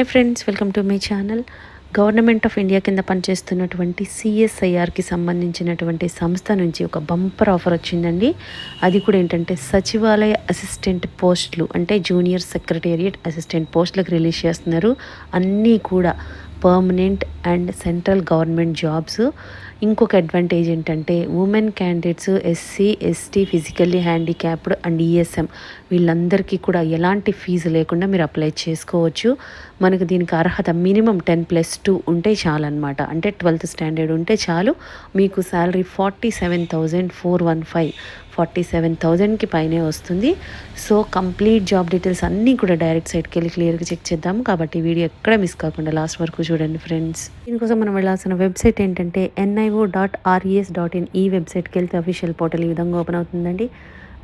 Hi friends welcome to my channel government of India కింద పనిచేస్తున్నటువంటి సిఎస్ఐఆర్కి సంబంధించినటువంటి సంస్థ నుంచి ఒక బంపర్ ఆఫర్ వచ్చిందండి. అది కూడా ఏంటంటే సచివాలయ అసిస్టెంట్ పోస్టులు అంటే జూనియర్ సెక్రటేరియట్ అసిస్టెంట్ పోస్టులకు రిలీజ్ చేస్తున్నారు. అన్నీ కూడా permanent and central government jobs. ఇంకొక అడ్వాంటేజ్ ఏంటంటే women candidates SC ST physically handicapped and ESM వీళ్ళందరికీ కూడా ఎలాంటి ఫీజు లేకుండా మీరు అప్లై చేసుకోవచ్చు. మనకు దీనికి అర్హత మినిమం టెన్ ప్లస్ టూ ఉంటే చాలు అనమాట అంటే ట్వెల్త్ స్టాండర్డ్ ఉంటే చాలు. మీకు salary forty seven thousand four one five forty seven థౌజండ్కి పైనే వస్తుంది. సో కంప్లీట్ జాబ్ డీటెయిల్స్ అన్నీ కూడా డైరెక్ట్ సైట్కి వెళ్ళి క్లియర్గా చెక్ చేద్దాము కాబట్టి వీడియో ఎక్కడ మిస్ కాకుండా లాస్ట్ వరకు చూడండి ఫ్రెండ్స్. దీనికోసం మనం వెళ్ళాల్సిన వెబ్సైట్ ఏంటంటే NIO dot RES dot in ఈ వెబ్సైట్కి వెళ్తే అఫీషియల్ పోర్టల్ ఈ విధంగా ఓపెన్ అవుతుందండి.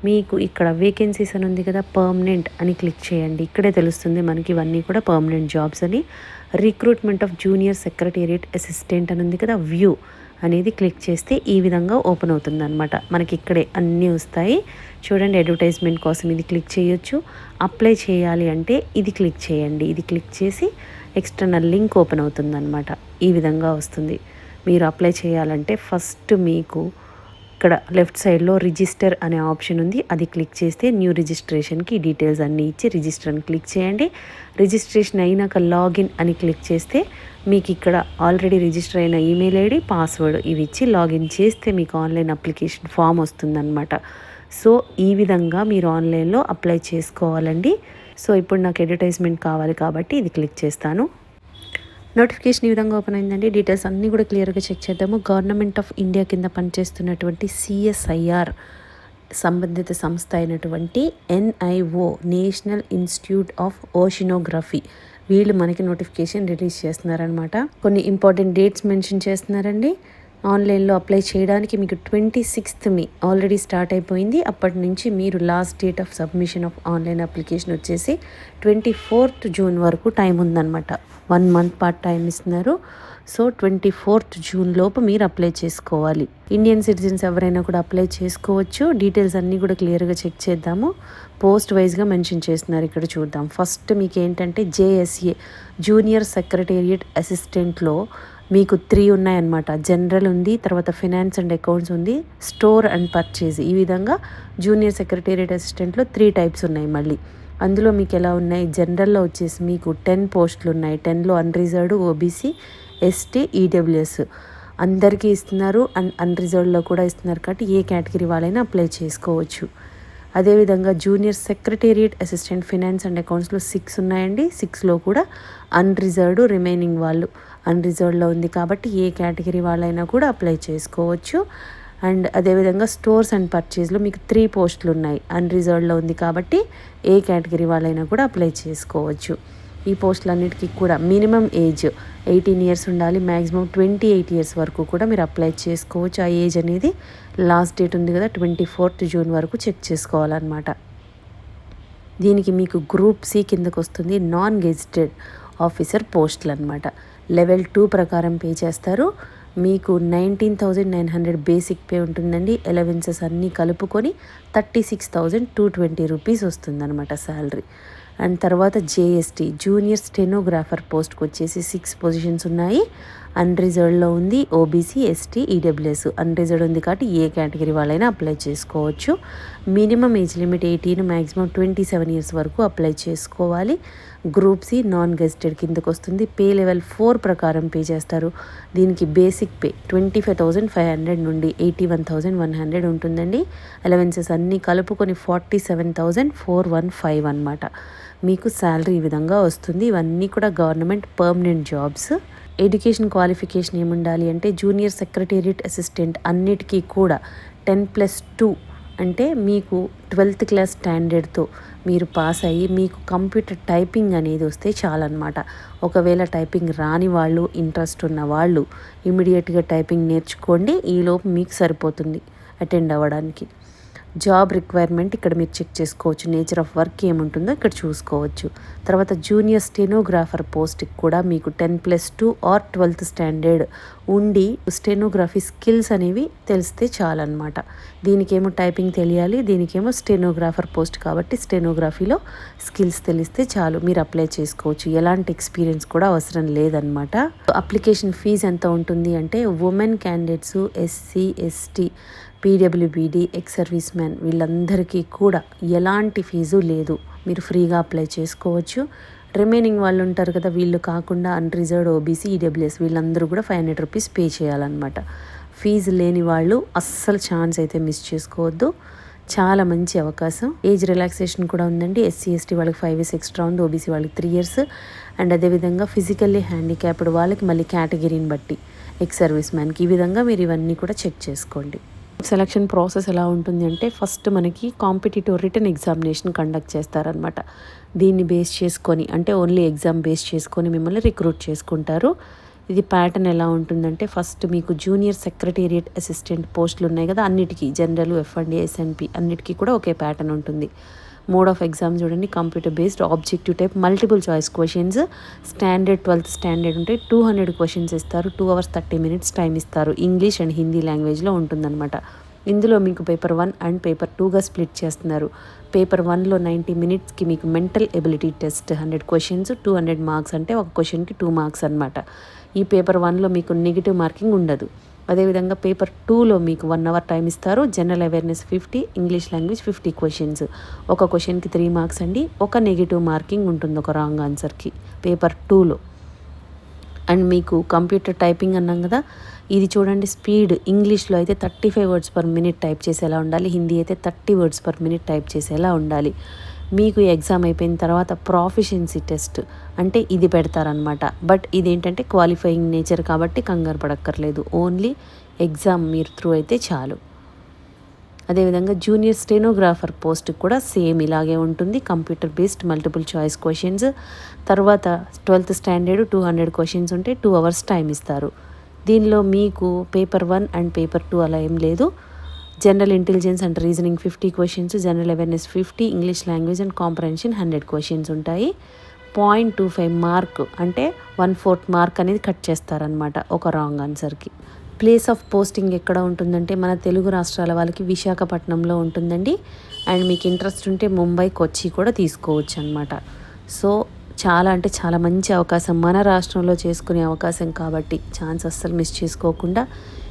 మీకు ఇక్కడ వేకెన్సీస్ అని ఉంది కదా పర్మనెంట్ అని క్లిక్ చేయండి. ఇక్కడే తెలుస్తుంది మనకి ఇవన్నీ కూడా పర్మనెంట్ జాబ్స్ అని. Recruitment of junior secretariat assistant అని ఉంది కదా వ్యూ. అనేది క్లిక్ చేస్తే ఈ విధంగా ఓపెన్ అవుతుంది అనమాట మనకి ఇక్కడే అన్నీ వస్తాయి. చూడండి అడ్వర్టైజ్మెంట్ కోసం ఇది క్లిక్ చేయొచ్చు. అప్లై చేయాలి అంటే ఇది క్లిక్ చేయండి. ఇది క్లిక్ చేసి ఎక్స్టర్నల్ లింక్ ఓపెన్ అవుతుంది అనమాట ఈ విధంగా వస్తుంది. మీరు అప్లై చేయాలంటే ఫస్ట్ మీకు ఇక్కడ లెఫ్ట్ సైడ్లో రిజిస్టర్ అనే ఆప్షన్ ఉంది. అది క్లిక్ చేస్తే న్యూ రిజిస్ట్రేషన్కి డీటెయిల్స్ అన్నీ ఇచ్చి రిజిస్టర్ అని క్లిక్ చేయండి. రిజిస్ట్రేషన్ అయినాక లాగిన్ అని క్లిక్ చేస్తే మీకు ఇక్కడ ఆల్రెడీ రిజిస్టర్ అయిన ఈమెయిల్ ఐడి పాస్వర్డ్ ఇవి ఇచ్చి లాగిన్ చేస్తే మీకు ఆన్లైన్ అప్లికేషన్ ఫామ్ వస్తుందన్నమాట. సో ఈ విధంగా మీరు ఆన్లైన్లో అప్లై చేసుకోవాలండి. సో ఇప్పుడు నాకు అడ్వర్టైజ్మెంట్ కావాలి కాబట్టి ఇది క్లిక్ చేస్తాను. నోటిఫికేషన్ ఈ విధంగా ఓపెన్ అయిందండి. డీటెయిల్స్ అన్నీ కూడా క్లియర్గా చెక్ చేద్దాము. గవర్నమెంట్ ఆఫ్ ఇండియా కింద పనిచేస్తున్నటువంటి సిఎస్ఐఆర్ సంబంధిత సంస్థ అయినటువంటి NIO National Institute of Oceanography వీళ్ళు మనకి నోటిఫికేషన్ రిలీజ్ చేస్తున్నారనమాట కొన్ని ఇంపార్టెంట్ డేట్స్ మెన్షన్ చేస్తున్నారండి. ఆన్లైన్లో అప్లై చేయడానికి మీకు twenty sixth May already start అయిపోయింది. అప్పటి నుంచి మీరు last date of submission of online application వచ్చేసి ట్వంటీ ఫోర్త్ జూన్ వరకు టైం ఉందన్నమాట. వన్ మంత్ పాటు టైం ఇస్తున్నారు. సో ట్వంటీ ఫోర్త్ జూన్ లోపు మీరు అప్లై చేసుకోవాలి. ఇండియన్ సిటిజన్స్ ఎవరైనా కూడా అప్లై చేసుకోవచ్చు. డీటెయిల్స్ అన్నీ కూడా క్లియర్గా చెక్ చేద్దాము. పోస్ట్ వైజ్గా మెన్షన్ చేస్తున్నారు. ఇక్కడ చూద్దాం. ఫస్ట్ మీకు ఏంటంటే జేఎస్ఏ జూనియర్ సెక్రటేరియట్ అసిస్టెంట్లో మీకు త్రీ ఉన్నాయన్నమాట. జనరల్ ఉంది తర్వాత ఫినాన్స్ అండ్ అకౌంట్స్ ఉంది స్టోర్ అండ్ పర్చేజ్ ఈ విధంగా జూనియర్ సెక్రటేరియట్ అసిస్టెంట్లో త్రీ టైప్స్ ఉన్నాయి మళ్ళీ. అందులో మీకు ఎలా ఉన్నాయి? జనరల్లో వచ్చేసి మీకు టెన్ పోస్టులు ఉన్నాయి. టెన్లో అన్రిజర్వ్డ్ ఓబీసీ ఎస్టీ ఈడబ్ల్యూఎస్ అందరికీ ఇస్తున్నారు అండ్ అన్రిజర్వ్డ్లో కూడా ఇస్తున్నారు కాబట్టి ఏ కేటగిరీ వాళ్ళైనా అప్లై చేసుకోవచ్చు. అదేవిధంగా junior secretariat assistant finance and అకౌంట్స్లో six ఉన్నాయండి. సిక్స్లో కూడా అన్రిజర్వ్డ్ రిమైనింగ్ వాళ్ళు. అన్రిజర్వ్డ్లో ఉంది కాబట్టి ఏ కేటగిరీ వాళ్ళైనా కూడా అప్లై చేసుకోవచ్చు. అండ్ అదేవిధంగా స్టోర్స్ అండ్ పర్చేస్లో మీకు త్రీ పోస్టులు ఉన్నాయి. అన్రిజర్వ్డ్లో ఉంది కాబట్టి ఏ కేటగిరీ వాళ్ళైనా కూడా అప్లై చేసుకోవచ్చు. ఈ పోస్టులన్నిటికీ కూడా మినిమం ఏజ్ ఎయిటీన్ ఇయర్స్ ఉండాలి. మ్యాక్సిమం ట్వంటీ ఎయిట్ ఇయర్స్ వరకు కూడా మీరు అప్లై చేసుకోవచ్చు. ఆ ఏజ్ అనేది లాస్ట్ డేట్ ఉంది కదా ట్వంటీ ఫోర్త్ జూన్ వరకు చెక్ చేసుకోవాలన్నమాట. దీనికి మీకు గ్రూప్ సి కిందకు వస్తుంది నాన్ గెజిటెడ్ ఆఫీసర్ పోస్టులు అనమాట లెవెల్ టూ ప్రకారం పే చేస్తారు. మీకు nineteen thousand nine hundred basic pay ఉంటుందండి. ఎలవెన్సెస్ అన్నీ కలుపుకొని thirty six thousand two twenty rupees వస్తుందన్నమాట శాలరీ. అండ్ తర్వాత జేఎస్టీ జూనియర్ స్టెనోగ్రాఫర్ పోస్ట్కి వచ్చేసి సిక్స్ పొజిషన్స్ ఉన్నాయి. అన్రిజర్వ్డ్లో ఉంది ఓబీసీ ఎస్టీ ఈడబ్ల్యూఎస్. అన్రిజర్వ్డ్ ఉంది కాబట్టి ఏ కేటగిరీ వాళ్ళైనా అప్లై చేసుకోవచ్చు. Minimum age limit eighteen maximum twenty seven years వరకు అప్లై చేసుకోవాలి. గ్రూప్ సి నాన్ గెజిటెడ్ కిందకు వస్తుంది పే లెవెల్ ఫోర్ ప్రకారం పే చేస్తారు. దీనికి basic pay twenty five thousand five hundred నుండి eighty one thousand one hundred ఉంటుందండి. అలవెన్సెస్ అన్నీ కలుపుకొని forty seven thousand four one five అనమాట మీకు శాలరీ ఈ విధంగా వస్తుంది. ఇవన్నీ కూడా government permanent jobs. Education qualification ఏముండాలి అంటే జూనియర్ సెక్రటేరియట్ అసిస్టెంట్ అన్నిటికీ కూడా టెన్ ప్లస్ టూ అంటే మీకు ట్వెల్త్ క్లాస్ స్టాండర్డ్తో మీరు పాస్ అయ్యి మీకు కంప్యూటర్ టైపింగ్ అనేది వస్తే చాలన్నమాట. ఒకవేళ టైపింగ్ రాని వాళ్ళు ఇంట్రెస్ట్ ఉన్న వాళ్ళు ఇమీడియట్గా టైపింగ్ నేర్చుకోండి ఈలోపు మీకు సరిపోతుంది అటెండ్ అవ్వడానికి. జాబ్ రిక్వైర్మెంట్ ఇక్కడ మీరు చెక్ చేసుకోవచ్చు. నేచర్ ఆఫ్ వర్క్ ఏముంటుందో ఇక్కడ చూసుకోవచ్చు. తర్వాత జూనియర్ స్టెనోగ్రాఫర్ పోస్ట్కి కూడా మీకు ten plus two or twelfth standard ఉండి స్టెనోగ్రఫీ స్కిల్స్ అనేవి తెలిస్తే చాలన్నమాట. దీనికేమో టైపింగ్ తెలియాలి దీనికేమో స్టెనోగ్రాఫర్ పోస్ట్ కాబట్టి స్టెనోగ్రఫీలో స్కిల్స్ తెలిస్తే చాలు. మీరు అప్లై చేసుకోవచ్చు. ఎలాంటి ఎక్స్పీరియన్స్ కూడా అవసరం లేదనమాట అప్లికేషన్ ఫీజు ఎంత ఉంటుంది అంటే women candidates SC ST PWBD ex service man వీళ్ళందరికీ కూడా ఎలాంటి ఫీజు లేదు. మీరు ఫ్రీగా అప్లై చేసుకోవచ్చు. రిమైనింగ్ వాళ్ళు ఉంటారు కదా వీళ్ళు కాకుండా అన్రిజర్వ్డ్ ఓబీసీ ఈడబ్ల్యూఎస్ వీళ్ళందరూ కూడా ఫైవ్ హండ్రెడ్ రూపీస్ పే చేయాలన్నమాట. ఫీజు లేని వాళ్ళు అస్సలు ఛాన్స్ అయితే మిస్ చేసుకోవద్దు. చాలా మంచి అవకాశం. ఏజ్ రిలాక్సేషన్ కూడా ఉందండి. ఎస్సీ ఎస్టీ వాళ్ళకి ఫైవ్ ఇయర్స్ ఎక్స్ట్రా ఉంది ఓబీసీ వాళ్ళకి త్రీ ఇయర్స్. అండ్ అదేవిధంగా ఫిజికల్లీ హ్యాండిక్యాప్డ్ వాళ్ళకి మళ్ళీ కేటగిరీని బట్టి ఎక్స్ సర్వీస్ మ్యాన్కి. ఈ విధంగా మీరు ఇవన్నీ కూడా చెక్ చేసుకోండి. సెలక్షన్ ప్రాసెస్ ఎలా ఉంటుంది అంటే ఫస్ట్ మనకి కాంపిటేటివ్ రిటర్న్ ఎగ్జామినేషన్ కండక్ట్ చేస్తారనమాట దీన్ని బేస్ చేసుకొని అంటే ఓన్లీ ఎగ్జామ్ బేస్ చేసుకొని మిమ్మల్ని రిక్రూట్ చేసుకుంటారు. ఇది ప్యాటర్న్ ఎలా ఉంటుందంటే ఫస్ట్ మీకు జూనియర్ సెక్రటేరియట్ అసిస్టెంట్ పోస్టులు ఉన్నాయి కదా అన్నిటికీ జనరల్ ఎఫ్ఎండి ఎస్ఎన్పి అన్నిటికీ కూడా ఒకే ప్యాటర్న్ ఉంటుంది. మోడ్ ఆఫ్ ఎగ్జామ్ చూడండి computer based objective type multiple choice questions. Standard twelfth standard ఉంటే టూ హండ్రెడ్ క్వశ్చన్స్ ఇస్తారు two hours thirty minutes time ఇస్తారు. ఇంగ్లీష్ అండ్ హిందీ లాంగ్వేజ్లో ఉంటుందన్నమాట. ఇందులో మీకు పేపర్ వన్ అండ్ పేపర్ టూగా స్ప్లిట్ చేస్తున్నారు. పేపర్ వన్లో నైంటీ మినిట్స్కి మీకు mental ability test hundred questions two hundred marks అంటే ఒక క్వశ్చన్కి టూ మార్క్స్ అనమాట ఈ పేపర్ వన్లో మీకు నెగిటివ్ మార్కింగ్ ఉండదు. అదేవిధంగా పేపర్ టూలో మీకు వన్ అవర్ టైం ఇస్తారు. General awareness fifty English language fifty questions ఒక క్వశ్చన్కి త్రీ మార్క్స్ అండి. ఒక నెగిటివ్ మార్కింగ్ ఉంటుంది ఒక రాంగ్ ఆన్సర్కి పేపర్ టూలో. అండ్ మీకు కంప్యూటర్ టైపింగ్ అన్నాం కదా ఇది చూడండి స్పీడ్ ఇంగ్లీష్లో అయితే thirty five words per minute type చేసేలా ఉండాలి. హిందీ అయితే thirty words per minute type చేసేలా ఉండాలి. మీకు ఎగ్జామ్ అయిపోయిన తర్వాత ప్రాఫిషియన్సీ టెస్ట్ అంటే ఇది పెడతారనమాట బట్ ఇదేంటంటే క్వాలిఫైయింగ్ నేచర్ కాబట్టి కంగారు పడక్కర్లేదు. ఓన్లీ ఎగ్జామ్ మీరు త్రూ అయితే చాలు. అదేవిధంగా జూనియర్ స్టెనోగ్రాఫర్ పోస్ట్ కూడా సేమ్ ఇలాగే ఉంటుంది. Computer based multiple choice questions తర్వాత twelfth standard two hundred questions ఉంటే టూ అవర్స్ టైం ఇస్తారు. దీనిలో మీకు paper one and paper two అలా ఏం లేదు. General intelligence and reasoning fifty questions general awareness fifty English language and comprehension hundred questions ఉంటాయి. Point two five mark అంటే one fourth mark అనేది కట్ చేస్తారనమాట ఒక రాంగ్ ఆన్సర్కి ప్లేస్ ఆఫ్ పోస్టింగ్ ఎక్కడ ఉంటుందంటే మన తెలుగు రాష్ట్రాల వాళ్ళకి విశాఖపట్నంలో ఉంటుందండి. అండ్ మీకు ఇంట్రెస్ట్ ఉంటే ముంబై కొచ్చి కూడా తీసుకోవచ్చు అనమాట సో చాలా అంటే చాలా మంచి అవకాశం మన రాష్ట్రంలో చేసుకునే అవకాశం కాబట్టి ఛాన్స్ అస్సలు మిస్ చేసుకోకుండా